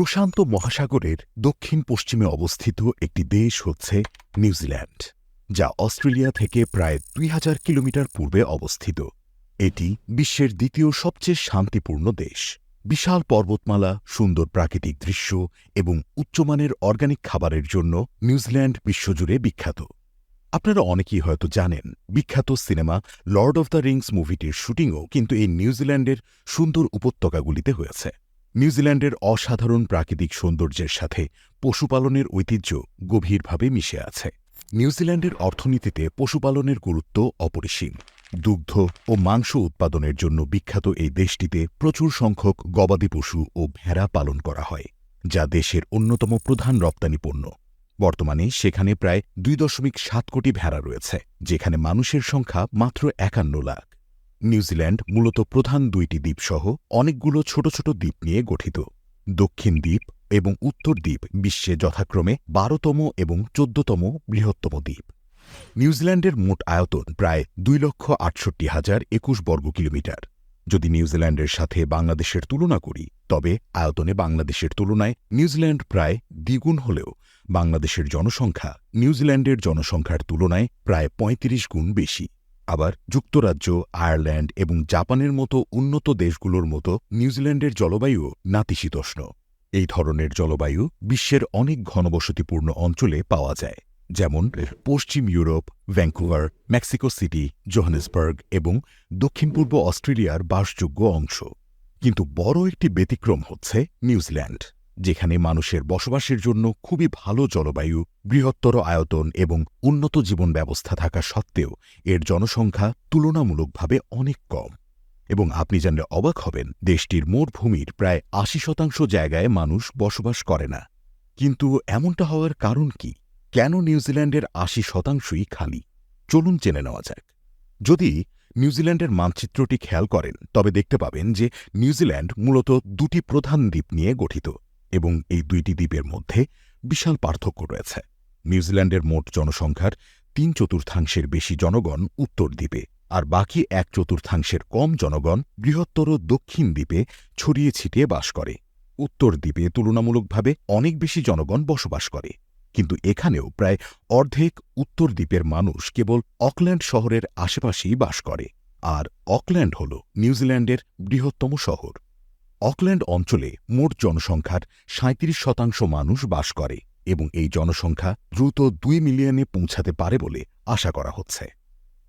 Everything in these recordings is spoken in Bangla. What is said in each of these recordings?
প্রশান্ত মহাসাগরের দক্ষিণ পশ্চিমে অবস্থিত একটি দেশ হচ্ছে নিউজিল্যান্ড, যা অস্ট্রেলিয়া থেকে প্রায় দুই হাজার কিলোমিটার পূর্বে অবস্থিত। এটি বিশ্বের দ্বিতীয় সবচেয়ে শান্তিপূর্ণ দেশ। বিশাল পর্বতমালা, সুন্দর প্রাকৃতিক দৃশ্য এবং উচ্চমানের অর্গানিক খাবারের জন্য নিউজিল্যান্ড বিশ্বজুড়ে বিখ্যাত। আপনারা অনেকেই হয়তো জানেন, বিখ্যাত cinema Lord of the Rings মুভিটির শুটিংও কিন্তু এই নিউজিল্যান্ডের সুন্দর উপত্যকাগুলিতে হয়েছে। নিউজিল্যান্ডের অসাধারণ প্রাকৃতিক সৌন্দর্যের সাথে পশুপালনের ঐতিহ্য গভীরভাবে মিশে আছে। নিউজিল্যান্ডের অর্থনীতিতে পশুপালনের গুরুত্ব অপরিসীম। দুগ্ধ ও মাংস উৎপাদনের জন্য বিখ্যাত এই দেশটিতে প্রচুর সংখ্যক গবাদি পশু ও ভেড়া পালন করা হয়, যা দেশের অন্যতম প্রধান রপ্তানি পণ্য। বর্তমানে সেখানে প্রায় দুই দশমিক সাত কোটি ভেড়া রয়েছে, যেখানে মানুষের সংখ্যা মাত্র একান্ন লাখ। নিউজিল্যান্ড মূলত প্রধান দুইটি দ্বীপসহ অনেকগুলো ছোট ছোট দ্বীপ নিয়ে গঠিত। দক্ষিণ দ্বীপ এবং উত্তর দ্বীপ বিশ্বে যথাক্রমে বারোতম এবং চোদ্দতম বৃহত্তম দ্বীপ। নিউজিল্যান্ডের মোট আয়তন প্রায় দুই লক্ষ আটষট্টি হাজার একুশ বর্গ কিলোমিটার। যদি নিউজিল্যান্ডের সাথে বাংলাদেশের তুলনা করি, তবে আয়তনে বাংলাদেশের তুলনায় নিউজিল্যান্ড প্রায় দ্বিগুণ হলেও বাংলাদেশের জনসংখ্যা নিউজিল্যান্ডের জনসংখ্যার তুলনায় প্রায় ৩৫ গুণ বেশি। আবার যুক্তরাজ্য, আয়ারল্যান্ড এবং জাপানের মতো উন্নত দেশগুলোর মতো নিউজিল্যান্ডের জলবায়ু নাতিশীতোষ্ণ। এই ধরনের জলবায়ু বিশ্বের অনেক ঘনবসতিপূর্ণ অঞ্চলে পাওয়া যায়, যেমন পশ্চিম Europe Vancouver Mexico City, Johannesburg এবং দক্ষিণ পূর্ব অস্ট্রেলিয়ার বাসযোগ্য অংশ। কিন্তু বড় একটি ব্যতিক্রম হচ্ছে নিউজিল্যান্ড। যেখানে মানুষের বসবাসের জন্য খুবই ভালো জলবায়ু, বৃহত্তর আয়তন এবং উন্নত জীবন ব্যবস্থা থাকা সত্ত্বেও এর জনসংখ্যা তুলনামূলকভাবে অনেক কম। এবং আপনি জানলে অবাক হবেন, দেশটির মোট ভূমির প্রায় আশি শতাংশ জায়গায় মানুষ বসবাস করে না। কিন্তু এমনটা হওয়ার কারণ কি? কেন নিউজিল্যান্ডের আশি শতাংশই খালি? চলুন জেনে নেওয়া যাক। যদি নিউজিল্যান্ডের মানচিত্রটি খেয়াল করেন, তবে দেখতে পাবেন যে নিউজিল্যান্ড মূলত দুটি প্রধান দ্বীপ নিয়ে গঠিত। এবং এই দুইটি দ্বীপের মধ্যে বিশাল পার্থক্য রয়েছে। নিউজিল্যান্ডের মোট জনসংখ্যার তিন চতুর্থাংশের বেশি জনগণ উত্তর দ্বীপে, আর বাকি এক চতুর্থাংশের কম জনগণ বৃহত্তর দক্ষিণ দ্বীপে ছড়িয়ে ছিটিয়ে বাস করে। উত্তর দ্বীপে তুলনামূলকভাবে অনেক বেশি জনগণ বসবাস করে, কিন্তু এখানেও প্রায় অর্ধেক উত্তর দ্বীপের মানুষ কেবল অকল্যান্ড শহরের আশেপাশেই বাস করে, আর অকল্যান্ড হল নিউজিল্যান্ডের বৃহত্তম শহর। অকল্যান্ড অঞ্চলে মোট জনসংখ্যার সাঁত্রিশ শতাংশ মানুষ বাস করে এবং এই জনসংখ্যা দ্রুত দুই মিলিয়নে পৌঁছাতে পারে বলে আশা করা হচ্ছে।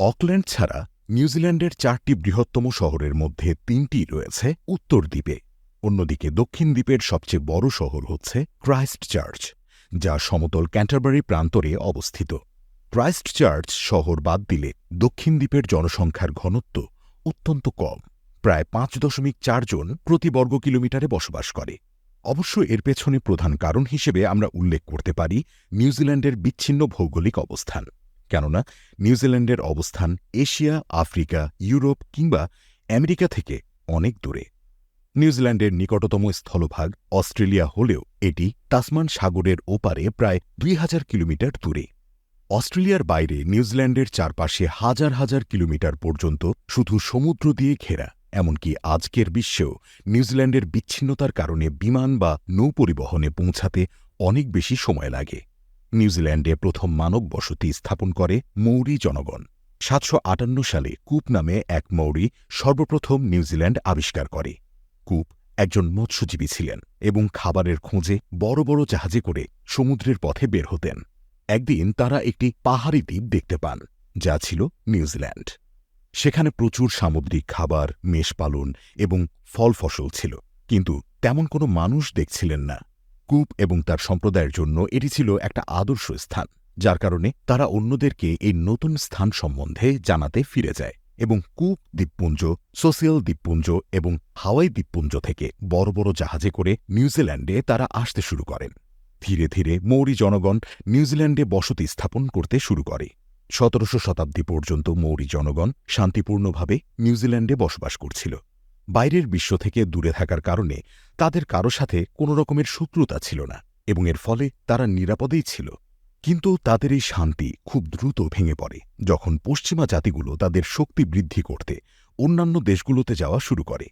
অকল্যান্ড ছাড়া নিউজিল্যান্ডের চারটি বৃহত্তম শহরের মধ্যে তিনটি রয়েছে উত্তর দ্বীপে। অন্যদিকে দক্ষিণ দ্বীপের সবচেয়ে বড় শহর হচ্ছে ক্রাইস্ট চার্চ যা সমতল ক্যান্টারবারি প্রান্তরে অবস্থিত। ক্রাইস্ট চার্চ শহর বাদ দিলে দক্ষিণ দ্বীপের জনসংখ্যার ঘনত্ব অত্যন্ত কম। প্রায় পাঁচ দশমিক চারজন প্রতি বর্গ কিলোমিটারে বসবাস করে। অবশ্য এর পেছনে প্রধান কারণ হিসেবে আমরা উল্লেখ করতে পারি নিউজিল্যান্ডের বিচ্ছিন্ন ভৌগোলিক অবস্থান। কেননা, নিউজিল্যান্ডের অবস্থান এশিয়া, আফ্রিকা, ইউরোপ কিংবা আমেরিকা থেকে অনেক দূরে। নিউজিল্যান্ডের নিকটতম স্থলভাগ অস্ট্রেলিয়া হলেও এটি তাসমান সাগরের ওপারে প্রায় দুই হাজার কিলোমিটার দূরে। অস্ট্রেলিয়ার বাইরে নিউজিল্যান্ডের চারপাশে হাজার হাজার কিলোমিটার পর্যন্ত শুধু সমুদ্র দিয়ে ঘেরা। এমনকি আজকের বিশ্বেও নিউজিল্যান্ডের বিচ্ছিন্নতার কারণে বিমান বা নৌ পরিবহনে পৌঁছাতে অনেক বেশি সময় লাগে। নিউজিল্যান্ডে প্রথম মানব বসতি স্থাপন করে মৌরি জনগণ। সাতশো আটান্ন সালে কূপ নামে এক মৌরি সর্বপ্রথম নিউজিল্যান্ড আবিষ্কার করে। কূপ একজন মৎস্যজীবী ছিলেন এবং খাবারের খোঁজে বড় বড় জাহাজে করে সমুদ্রের পথে বের হতেন। একদিন তারা একটি পাহাড়ি দ্বীপ দেখতে পান, যা ছিল নিউজিল্যান্ড। সেখানে প্রচুর সামুদ্রিক খাবার, মেষ পালন এবং ফল ফসল ছিল। কিন্তু তেমন কোনো মানুষ দেখছিলেন না। কূপ এবং তার সম্প্রদায়ের জন্য এটি ছিল একটা আদর্শ স্থান, যার কারণে তারা অন্যদেরকে এই নতুন স্থান সম্বন্ধে জানাতে ফিরে যায় এবং কূপ দ্বীপপুঞ্জ, সোসিয়াল দ্বীপপুঞ্জ এবং হাওয়াই দ্বীপপুঞ্জ থেকে বড় বড় জাহাজে করে নিউজিল্যান্ডে তারা আসতে শুরু করেন। ধীরে ধীরে মৌরি জনগণ নিউজিল্যান্ডে বসতি স্থাপন করতে শুরু করে। সতেরোশো শতাব্দী পর্যন্ত মৌরি জনগণ শান্তিপূর্ণভাবে নিউজিল্যান্ডে বসবাস করছিল। বাইরের বিশ্ব থেকে দূরে থাকার কারণে তাদের কারও সাথে কোনো রকমের শত্রুতা ছিল না এবং এর ফলে তারা নিরাপদেই ছিল। কিন্তু তাদের এই শান্তি খুব দ্রুত ভেঙে পড়ে যখন পশ্চিমা জাতিগুলো তাদের শক্তি বৃদ্ধি করতে অন্যান্য দেশগুলোতে যাওয়া শুরু করে।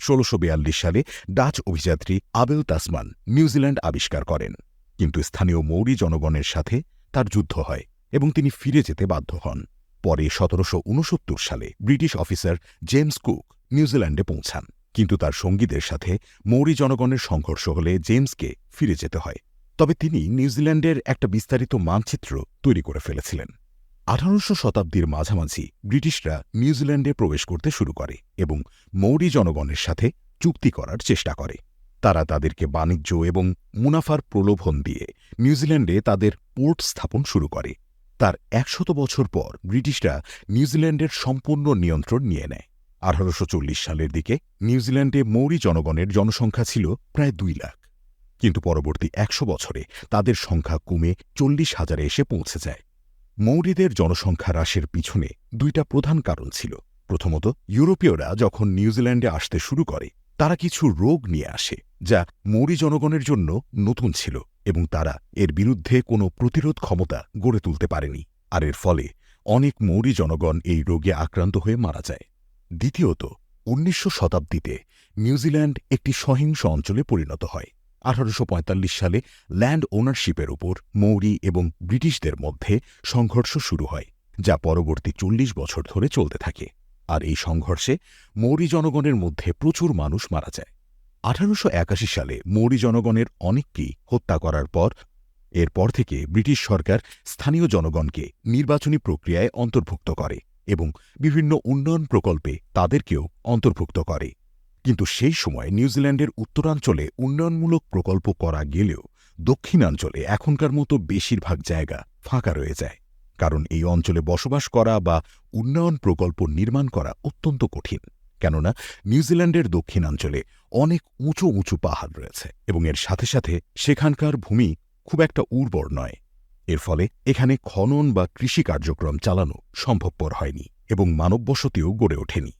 ষোলোশো সালে ডাচ অভিযাত্রী আবেল তাসমান নিউজিল্যান্ড আবিষ্কার করেন। কিন্তু স্থানীয় মৌরি জনগণের সাথে তার যুদ্ধ হয়। এবং তিনি ফিরে যেতে বাধ্য হন। পরে সতেরোশো উনসত্তর সালে ব্রিটিশ অফিসার জেমস কুক নিউজিল্যান্ডে পৌঁছান। কিন্তু তার সঙ্গীদের সাথে মৌরি জনগণের সংঘর্ষ হলে জেমসকে ফিরে যেতে হয়। তবে তিনি নিউজিল্যান্ডের একটা বিস্তারিত মানচিত্র তৈরি করে ফেলেছিলেন। আঠারোশো শতাব্দীর মাঝামাঝি ব্রিটিশরা নিউজিল্যান্ডে প্রবেশ করতে শুরু করে এবং মৌরি জনগণের সাথে চুক্তি করার চেষ্টা করে। তারা তাদেরকে বাণিজ্য এবং মুনাফার প্রলোভন দিয়ে নিউজিল্যান্ডে তাদের পোর্ট স্থাপন শুরু করে। তার একশত বছর পর ব্রিটিশরা নিউজিল্যান্ডের সম্পূর্ণ নিয়ন্ত্রণ নিয়ে নেয়। আঠারোশো চল্লিশ সালের দিকে নিউজিল্যান্ডে মৌরি জনগণের জনসংখ্যা ছিল প্রায় দুই লাখ। কিন্তু পরবর্তী একশো বছরে তাদের সংখ্যা কমে চল্লিশ হাজারে এসে পৌঁছে যায়। মৌরিদের জনসংখ্যা হ্রাসের পিছনে দুইটা প্রধান কারণ ছিল। প্রথমত, ইউরোপীয়রা যখন নিউজিল্যান্ডে আসতে শুরু করে, তারা কিছু রোগ নিয়ে আসে। যা মৌরি জনগণের জন্য নতুন ছিল এবং তারা এর বিরুদ্ধে কোনো প্রতিরোধ ক্ষমতা গড়ে তুলতে পারেনি। আর এর ফলে অনেক মৌরি জনগণ এই রোগে আক্রান্ত হয়ে মারা যায়। দ্বিতীয়ত, উনিশশো শতাব্দীতে নিউজিল্যান্ড একটি সহিংস অঞ্চলে পরিণত হয়। আঠারোশো পঁয়তাল্লিশ সালে ল্যান্ড ওনারশিপের উপর মৌরি এবং ব্রিটিশদের মধ্যে সংঘর্ষ শুরু হয়, যা পরবর্তী চল্লিশ বছর ধরে চলতে থাকে। আর এই সংঘর্ষে মৌরি জনগণের মধ্যে প্রচুর মানুষ মারা যায়। আঠারোশো একাশি সালে মৌরি জনগণের অনেককেই হত্যা করার পর, এরপর থেকে ব্রিটিশ সরকার স্থানীয় জনগণকে নির্বাচনী প্রক্রিয়ায় অন্তর্ভুক্ত করে এবং বিভিন্ন উন্নয়ন প্রকল্পে তাদেরকেও অন্তর্ভুক্ত করে। কিন্তু সেই সময় নিউজিল্যান্ডের উত্তরাঞ্চলে উন্নয়নমূলক প্রকল্প করা গেলেও দক্ষিণাঞ্চলে এখনকার মতো বেশিরভাগ জায়গা ফাঁকা রয়ে যায়, কারণ এই অঞ্চলে বসবাস করা বা উন্নয়ন প্রকল্প নির্মাণ করা অত্যন্ত কঠিন। কেননা নিউজিল্যান্ডের দক্ষিণাঞ্চলে অনেক উঁচু উঁচু পাহাড় রয়েছে এবং এর সাথে সাথে সেখানকার ভূমি খুব একটা উর্বর নয়। এর ফলে এখানে খনন বা কৃষি কার্যক্রম চালানো সম্ভবপর হয়নি এবং মানববসতিও গড়ে ওঠেনি।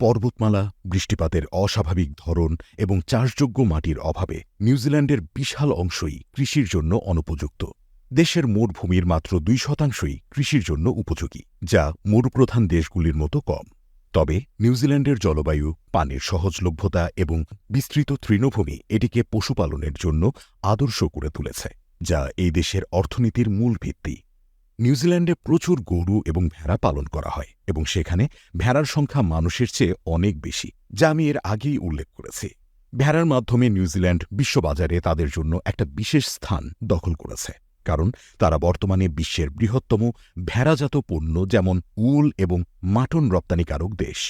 পর্বতমালা, বৃষ্টিপাতের অস্বাভাবিক ধরন এবং চাষযোগ্য মাটির অভাবে নিউজিল্যান্ডের বিশাল অংশই কৃষির জন্য অনুপযুক্ত। দেশের মোট ভূমির মাত্র দুই শতাংশই কৃষির জন্য উপযোগী, যা মরুপ্রধান দেশগুলির মতো কম। তবে নিউজিল্যান্ডের জলবায়ু, পানির সহজলভ্যতা এবং বিস্তৃত তৃণভূমি এটিকে পশুপালনের জন্য আদর্শ করে তুলেছে, যা এই দেশের অর্থনীতির মূল ভিত্তি। নিউজিল্যান্ডে প্রচুর গরু এবং ভেড়া পালন করা হয় এবং সেখানে ভেড়ার সংখ্যা মানুষের চেয়ে অনেক বেশি, যা আমি এর আগেই উল্লেখ করেছি। ভেড়ার মাধ্যমে নিউজিল্যান্ড বিশ্ববাজারে তাদের জন্য একটা বিশেষ স্থান দখল করেছে। কারণ তারা বর্তমানে বিশ্বের বৃহত্তম ভেড়াজাত পণ্য যেমন উল এবং মাটন রপ্তানিকারক দেশ।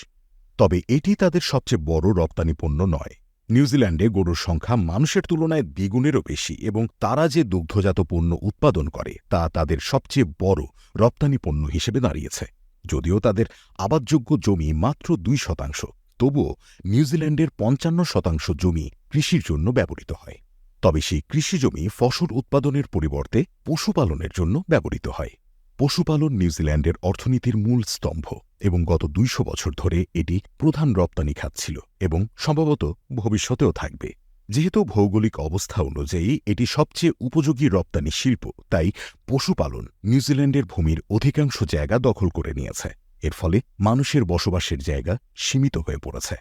তবে এটি তাদের সবচেয়ে বড় রপ্তানি পণ্য নয়। নিউজিল্যান্ডে গরুর সংখ্যা মানুষের তুলনায় দ্বিগুণেরও বেশি এবং তারা যে দুগ্ধজাত পণ্য উৎপাদন করে তা তাদের সবচেয়ে বড় রপ্তানি পণ্য হিসেবে দাঁড়িয়েছে। যদিও তাদের আবাদযোগ্য জমি মাত্র দুই শতাংশ, তবুও নিউজিল্যান্ডের পঞ্চান্ন শতাংশ জমি কৃষির জন্য ব্যবহৃত হয়। তবে সেই কৃষিজমি ফসল উৎপাদনের পরিবর্তে পশুপালনের জন্য ব্যবহৃত হয়। পশুপালন নিউজিল্যান্ডের অর্থনীতির মূল স্তম্ভ এবং গত দুইশো বছর ধরে এটি প্রধান রপ্তানি খাত ছিল এবং সম্ভবত ভবিষ্যতেও থাকবে। যেহেতু ভৌগোলিক অবস্থা অনুযায়ী এটি সবচেয়ে উপযোগী রপ্তানি শিল্প, তাই পশুপালন নিউজিল্যান্ডের ভূমির অধিকাংশ জায়গা দখল করে নিয়েছে। এর ফলে মানুষের বসবাসের জায়গা সীমিত হয়ে পড়েছে।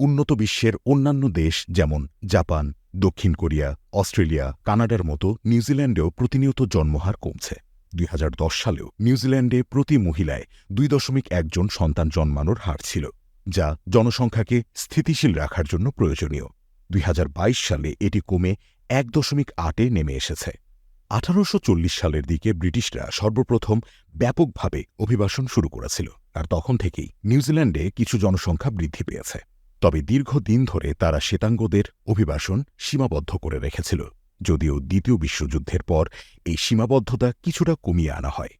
উন্নত বিশ্বের অন্যান্য দেশ যেমন জাপান দক্ষিণ কোরিয়া, অস্ট্রেলিয়া, কানাডার মতো নিউজিল্যান্ডেও প্রতিনিয়ত জন্মহার কমছে। দুই হাজার দশ সালেও নিউজিল্যান্ডে প্রতি মহিলায় দুই দশমিক একজন সন্তান জন্মানোর হার ছিল, যা জনসংখ্যাকে স্থিতিশীল রাখার জন্য প্রয়োজনীয়। দুই হাজার বাইশ সালে এটি কমে এক দশমিক আটে নেমে এসেছে। আঠারোশো চল্লিশ সালের দিকে ব্রিটিশরা সর্বপ্রথম ব্যাপকভাবে অভিবাসন শুরু করেছিল, আর তখন থেকেই নিউজিল্যান্ডে কিছু জনসংখ্যা বৃদ্ধি পেয়েছে। তবে দীর্ঘদিন ধরে তারা শ্বেতাঙ্গদের অভিবাসন সীমাবদ্ধ করে রেখেছিল, যদিও দ্বিতীয় বিশ্বযুদ্ধের পর এই সীমাবদ্ধতা কিছুটা কমিয়ে আনা হয়।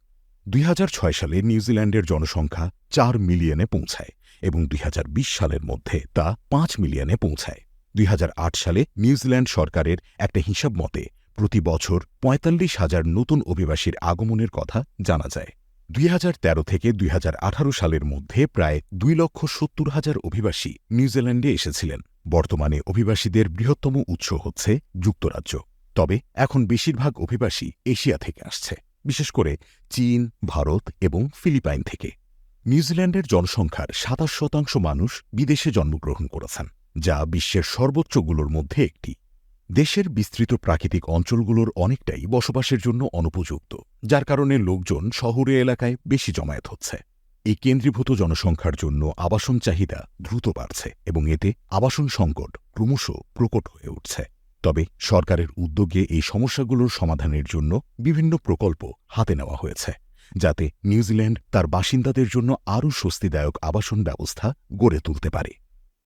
দুই হাজার ছয় সালে নিউজিল্যান্ডের জনসংখ্যা চার মিলিয়নে পৌঁছায় এবং দুই হাজার বিশ সালের মধ্যে তা পাঁচ মিলিয়নে পৌঁছায়। দুই হাজার আট সালে নিউজিল্যান্ড সরকারের একটা হিসাব মতে, প্রতি বছর পঁয়তাল্লিশ হাজার নতুন অভিবাসীর আগমনের কথা জানা যায়। দুই হাজার তেরো থেকে দুই হাজার আঠারো সালের মধ্যে প্রায় দুই লক্ষ সত্তর হাজার অভিবাসী নিউজিল্যান্ডে এসেছিলেন। বর্তমানে অভিবাসীদের বৃহত্তম উৎস হচ্ছে যুক্তরাজ্য। তবে এখন বেশিরভাগ অভিবাসী এশিয়া থেকে আসছে, বিশেষ করে চীন, ভারত এবং ফিলিপাইন থেকে। নিউজিল্যান্ডের জনসংখ্যার সাতাশ শতাংশ মানুষ বিদেশে জন্মগ্রহণ করেছেন, যা বিশ্বের সর্বোচ্চগুলোর মধ্যে একটি। দেশের বিস্তৃত প্রাকৃতিক অঞ্চলগুলোর অনেকটাই বসবাসের জন্য অনুপযুক্ত, যার কারণে লোকজন শহুরে এলাকায় বেশি জমায়েত হচ্ছে। এই কেন্দ্রীভূত জনসংখ্যার জন্য আবাসন চাহিদা দ্রুত বাড়ছে এবং এতে আবাসন সংকট ক্রমশ প্রকট হয়ে উঠছে। তবে সরকারের উদ্যোগে এই সমস্যাগুলোর সমাধানের জন্য বিভিন্ন প্রকল্প হাতে নেওয়া হয়েছে, যাতে নিউজিল্যান্ড তার বাসিন্দাদের জন্য আরও স্বস্তিদায়ক আবাসন ব্যবস্থা গড়ে তুলতে পারে।